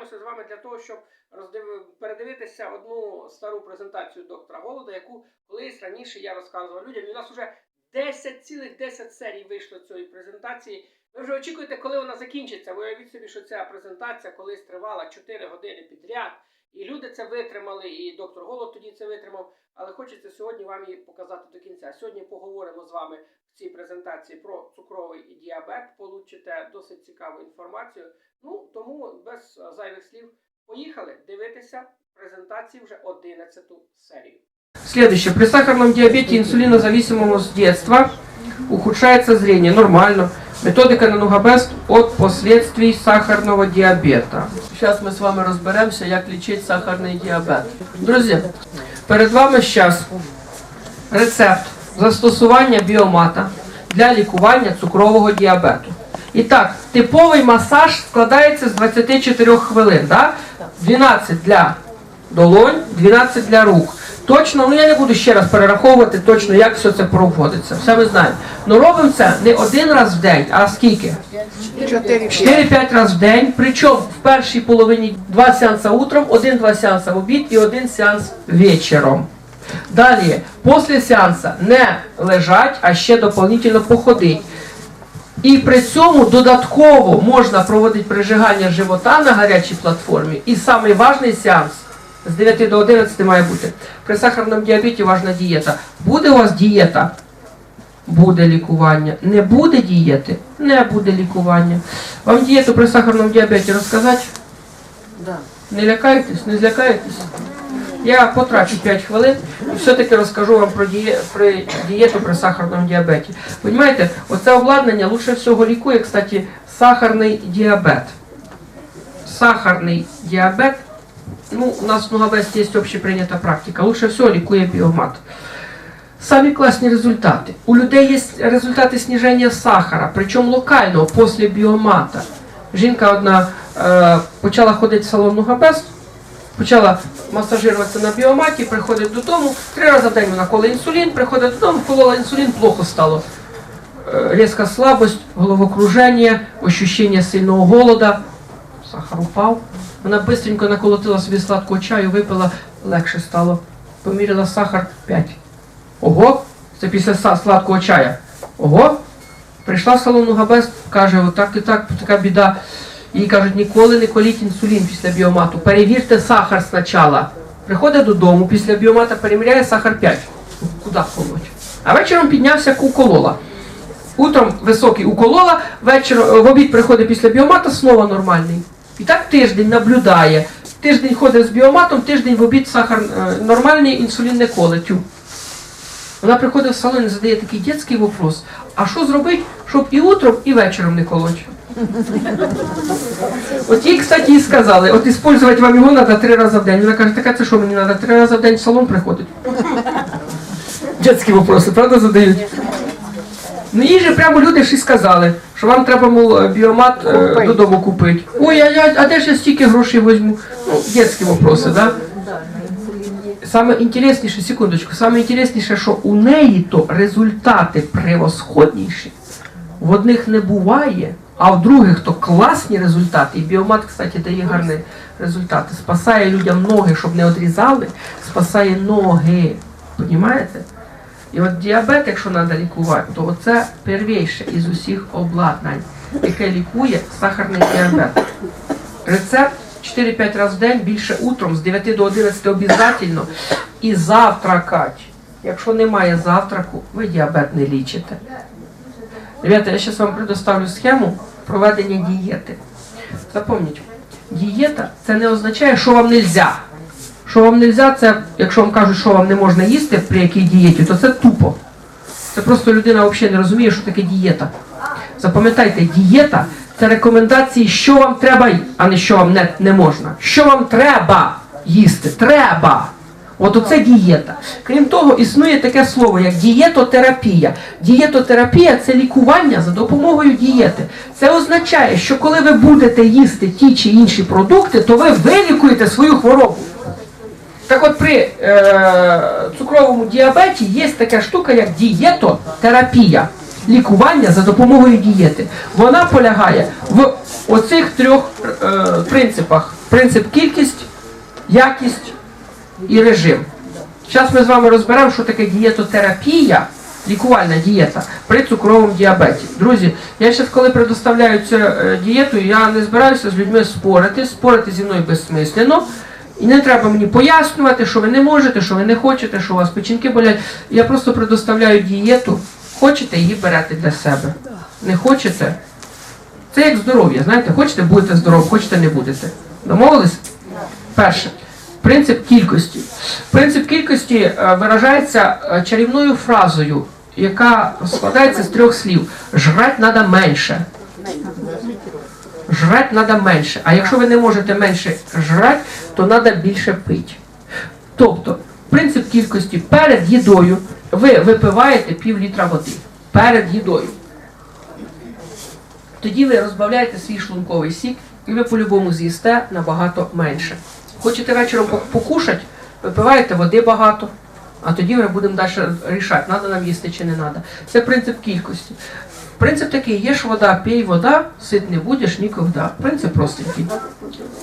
зустрічаємося з вами для того, щоб роздив... передивитися одну стару презентацію доктора Голода, яку колись раніше я розказував людям. І у нас вже 10 цілих 10 серій вийшло цієї презентації. Ви вже очікуєте, коли вона закінчиться. Ви уявіть собі, що ця презентація колись тривала 4 години підряд. І люди це витримали, і доктор Голод тоді це витримав. Але хочеться сьогодні вам її показати до кінця. Сьогодні поговоримо з вами в цій презентації про цукровий діабет. Получите досить цікаву інформацію. Ну тому без зайвих слів поїхали дивитися презентації вже 11 серію. Следующее. При сахарном диабете инсулинозависимому с детства ухудшается зрение. Нормально. Методика на Нугабест от последствий сахарного диабета. Зараз ми з вами розберемося, як лічити сахарний діабет. Друзі, перед вами зараз рецепт застосування біомата для лікування цукрового діабету. І так, типовий масаж складається з 24 хвилин. Да? 12 для долонь, 12 для рук. Точно, ну я не буду ще раз перераховувати точно, як все це проводиться. Все ми знаємо. Ну робимо це не один раз в день, а скільки? 4-5 разів в день, причому в першій половині два сеанса утром, один-два сеанса в обід і один сеанс вечором. Далі, після сеанса не лежать, а ще дополнительно походить. І при цьому додатково можна проводити прижигання живота на гарячій платформі. І важний сеанс з 9 до 11 має бути. При сахарному діабеті важна дієта. Буде у вас дієта? Буде лікування. Не буде дієти? Не буде лікування. Вам дієту при сахарному діабеті розказати? Да. Не лякаєтесь, не злякаєтесь? Я потрачу 5 хвилин і все-таки розкажу вам про, діє, про дієту при сахарному діабеті. Понимаєте, оце обладнання лучше всього лікує, кстати, сахарний діабет. Сахарний діабет, ну, у нас в Нугавесті є общеприйнята практика, лучше всього лікує біомат. Самі класні результати. У людей є результати сниження сахара, причому локального, після біомата. Жінка одна е, почала ходити в салон Нугабест, почала масажуватися на біоматі, приходить додому, три рази в день вона коле інсулін, приходить додому, колола інсулін, плохо стало. Е, Різка слабость, головокруження, ощущення сильного голода, сахар упав. Вона швидко наколотила собі сладкого чаю, випила, легше стало. Поміряла сахар 5. Ого, це після сладкого чая. Ого, прийшла в салон Габес, каже, отак і так, така біда. Їй кажуть, ніколи не коліть інсулін після біомату. Перевірте сахар спочатку. Приходить додому після біомата, перевіряє сахар 5. Куди колоть? А вечором піднявся уколола. Утром високий уколола, вечір, в обід приходить після біомата, знову нормальний. І так тиждень наблюдає. Тиждень ходить з біоматом, тиждень в обід сахар е, нормальний, інсулін не коле. Вона приходить в салон і задає такий дитячий вопрос. А що зробити, щоб і утром, і вечором не колоть? От їй, кстати, і сказали, от использовать вам його треба три рази в день. Вона каже, так це що мені треба три рази в день в салон приходити? Дитячі вопроси, правда, задають? Ну їй же прямо люди ж і сказали, що вам треба, мол, біомат е, додому купити. Ой, а, я, а де ж я стільки грошей візьму? Ну, вопроси, так? Да? Саме інтересніше, секундочку, саме інтересніше, що у неї то результати превосходніші. В одних не буває, а в других то класні результати. І біомат, кстати, дає гарні результати. Спасає людям ноги, щоб не одрізали, спасає ноги. Понімаєте? І от діабет, якщо треба лікувати, то це первіше із усіх обладнань, яке лікує сахарний діабет. Рецепт 4-5 разів в день, більше утром, з 9 до 11 обов'язково. І завтракать. Якщо немає завтраку, ви діабет не лічите. Ребята, я зараз вам предоставлю схему проведення дієти. Запам'ятайте, дієта це не означає, що вам не можна. Що вам не можна, це якщо вам кажуть, що вам не можна їсти при якій дієті, то це тупо. Це просто людина взагалі не розуміє, що таке дієта. Запам'ятайте, дієта це рекомендації, що вам треба, а не що вам не, не можна. Що вам треба їсти? Треба. От оце дієта. Крім того, існує таке слово, як дієтотерапія. Дієтотерапія це лікування за допомогою дієти. Це означає, що коли ви будете їсти ті чи інші продукти, то ви вилікуєте свою хворобу. Так от при е, цукровому діабеті є така штука, як дієтотерапія. Лікування за допомогою дієти. Вона полягає в оцих трьох е, принципах. Принцип кількість, якість і режим. Зараз ми з вами розберемо, що таке дієтотерапія, лікувальна дієта при цукровому діабеті. Друзі, я зараз, коли предоставляю цю е, дієту, я не збираюся з людьми спорити, спорити зі мною безсмислено. І не треба мені пояснювати, що ви не можете, що ви не хочете, що у вас печінки болять. Я просто предоставляю дієту. Хочете, її берете для себе. Не хочете. Це як здоров'я, знаєте, хочете будете здорові, хочете не будете. Домовились? Перше. Принцип кількості. Принцип кількості е, виражається е, чарівною фразою, яка складається з трьох слів. Жрать треба менше. Жрать треба менше. А якщо ви не можете менше жрати, то треба більше пити. Тобто, принцип кількості перед їдою ви випиваєте пів літра води. Перед їдою. Тоді ви розбавляєте свій шлунковий сік і ви по-любому з'їсте набагато менше. Хочете вечором пок- покушати, випиваєте води багато, а тоді вже будемо далі рішати, треба нам їсти чи не треба. Це принцип кількості. Принцип такий, їж вода, пій вода, сит не будеш, ніколи. Принцип простенький.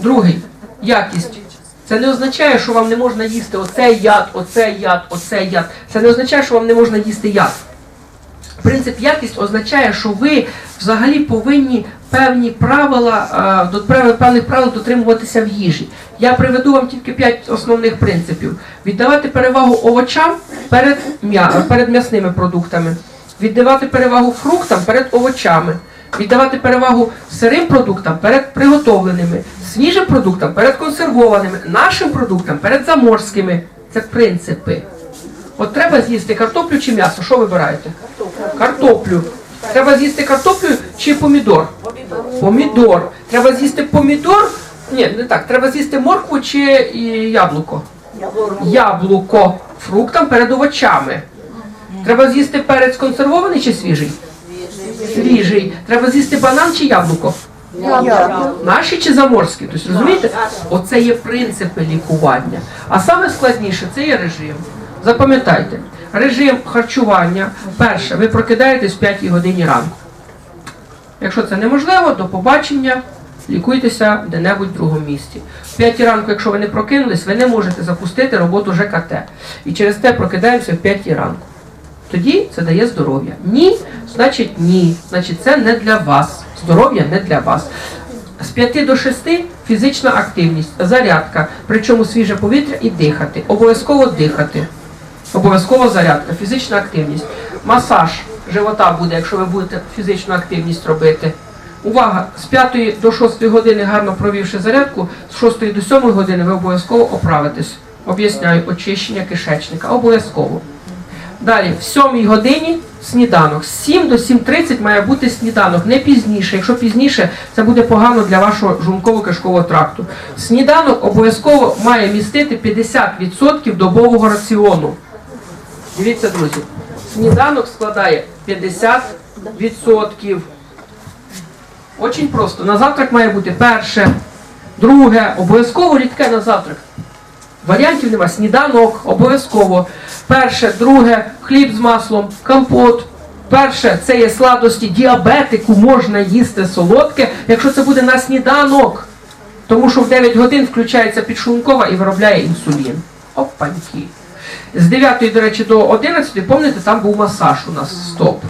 Другий якість. Це не означає, що вам не можна їсти оцей яд, оцей яд, оцей яд. Це не означає, що вам не можна їсти яд. Принцип якість означає, що ви взагалі повинні певні правила, е, до певних правил дотримуватися в їжі. Я приведу вам тільки п'ять основних принципів: віддавати перевагу овочам перед, перед м'ясними продуктами, віддавати перевагу фруктам перед овочами, віддавати перевагу сирим продуктам перед приготовленими, свіжим продуктам перед консервованими, нашим продуктам перед заморськими. Це принципи. От треба з'їсти картоплю чи м'ясо. Що вибираєте? Картоплю. Треба з'їсти картоплю чи помідор? Помідор. Треба з'їсти помідор. Ні, не так. Треба з'їсти моркву чи яблуко. Яблуко. Фруктам перед овочами. Треба з'їсти перець консервований чи свіжий? Свіжий. Треба з'їсти банан чи яблуко? Наші чи заморські? Тобто, розумієте? Оце є принципи лікування. А саме складніше це є режим. Запам'ятайте, режим харчування. Перше, ви прокидаєтесь в 5 годині ранку. Якщо це неможливо, до побачення, лікуйтеся де-небудь в другому місці. В 5 ранку, якщо ви не прокинулись, ви не можете запустити роботу ЖКТ. І через те прокидаємося в 5 ранку. Тоді це дає здоров'я. Ні, значить ні. Значить, це не для вас. Здоров'я не для вас. З 5 до 6 фізична активність, зарядка, причому свіже повітря і дихати. Обов'язково дихати. Обов'язково зарядка, фізична активність. Масаж живота буде, якщо ви будете фізичну активність робити. Увага! З 5 до 6 години гарно провівши зарядку, з 6 до 7 години ви обов'язково оправитесь. Об'ясняю, очищення кишечника. Обов'язково. Далі, в 7 годині сніданок. З 7 до 7.30 має бути сніданок, не пізніше. Якщо пізніше, це буде погано для вашого шлунково-кишкового тракту. Сніданок обов'язково має містити 50% добового раціону. Дивіться, друзі, сніданок складає 50%. Очень просто. На завтрак має бути перше, друге, обов'язково рідке на завтрак. Варіантів нема. Сніданок, обов'язково. Перше, друге, хліб з маслом, компот. Перше, це є сладості. Діабетику можна їсти солодке, якщо це буде на сніданок. Тому що в 9 годин включається підшлункова і виробляє інсулін. Опаньки. З 9, до речі, до 11, пам'ятаєте, там був масаж у нас стоп.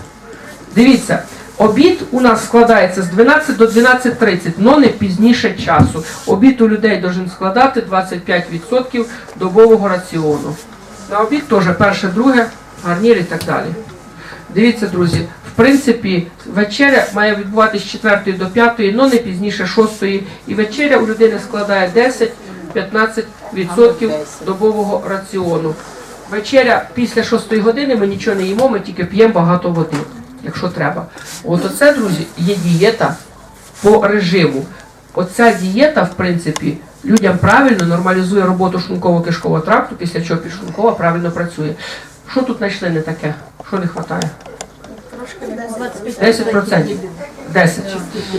Дивіться, обід у нас складається з 12 до 12.30, але не пізніше часу. Обід у людей должен складати 25% добового раціону. На обід теж перше, друге, гарнір і так далі. Дивіться, друзі, в принципі, вечеря має відбуватися з 4 до 5, але не пізніше 6. І вечеря у людини складає 10-15% добового раціону. Вечеря після 6 години ми нічого не їмо, ми тільки п'ємо багато води, якщо треба. От оце, друзі, є дієта по режиму. Оця дієта, в принципі, людям правильно нормалізує роботу шлунково-кишкового тракту, після чого підшлункова правильно працює. Що тут знайшли не таке? Що не вистачає? 10%. 10.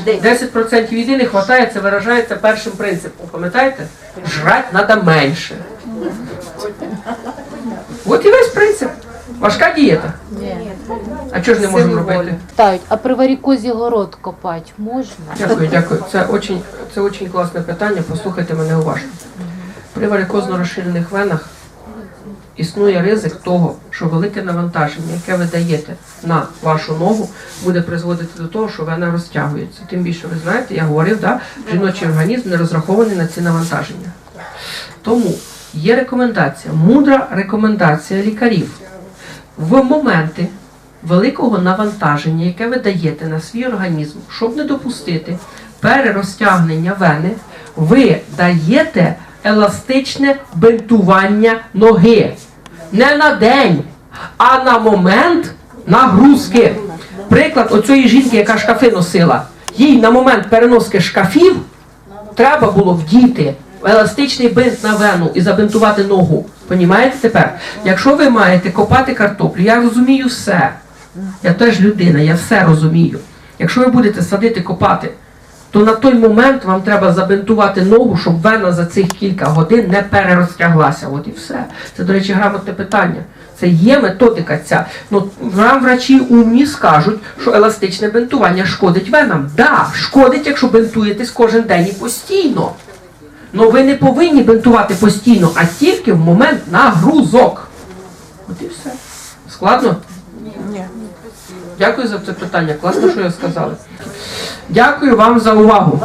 10% їди не вистачає, це виражається першим принципом. Пам'ятаєте? Жрать треба менше. От і весь принцип. Важка дієта. А А чого ж не можемо робити? Тають, а при варікозі город копати можна? Дякую, дякую. Це очень, це очень класне питання. Послухайте мене уважно. При варикозно розширених венах існує ризик того, що велике навантаження, яке ви даєте на вашу ногу, буде призводити до того, що вена розтягується. Тим більше, ви знаєте, я говорив, да, жіночий організм не розрахований на ці навантаження. Тому є рекомендація, мудра рекомендація лікарів в моменти великого навантаження, яке ви даєте на свій організм, щоб не допустити перерозтягнення вени, ви даєте еластичне бинтування ноги. Не на день, а на момент нагрузки. Приклад оцієї жінки, яка шкафи носила, їй на момент переноски шкафів треба було вдіти еластичний бинт на вену і забинтувати ногу. Понімаєте тепер? Якщо ви маєте копати картоплю, я розумію все. Я теж людина, я все розумію. Якщо ви будете садити копати, то на той момент вам треба забинтувати ногу, щоб вена за цих кілька годин не перерозтяглася. От і все. Це, до речі, грамотне питання. Це є методика ця. Ну, вам врачі умні скажуть, що еластичне бинтування шкодить венам. Да, шкодить, якщо бинтуєтесь кожен день і постійно. Ну ви не повинні бинтувати постійно, а тільки в момент нагрузок. От і все. Складно? Ні. Дякую за це питання. Класно, що я сказали. Дякую вам за увагу.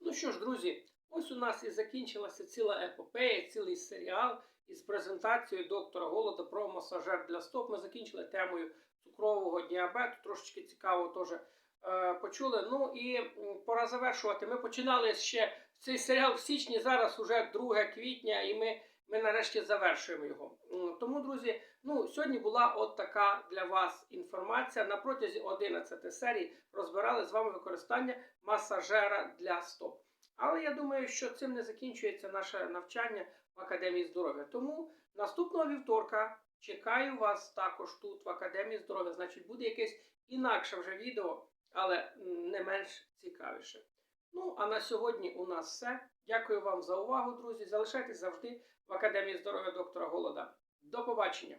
Ну що ж, друзі, ось у нас і закінчилася ціла епопея, цілий серіал із презентацією доктора Голода про масажер для стоп. Ми закінчили темою цукрового діабету. Трошечки цікаво теж е, почули. Ну і пора завершувати. Ми починали ще цей серіал в січні, зараз уже 2 квітня, і ми, ми нарешті завершуємо його. Тому, друзі, ну сьогодні була от така для вас інформація. На протязі 11 серій розбирали з вами використання масажера для стоп. Але я думаю, що цим не закінчується наше навчання в Академії здоров'я. Тому наступного вівторка чекаю вас також тут, в Академії здоров'я. Значить, буде якесь інакше вже відео, але не менш цікавіше. Ну, а на сьогодні у нас все. Дякую вам за увагу, друзі. Залишайтесь завжди в Академії здоров'я доктора Голода. До побачення!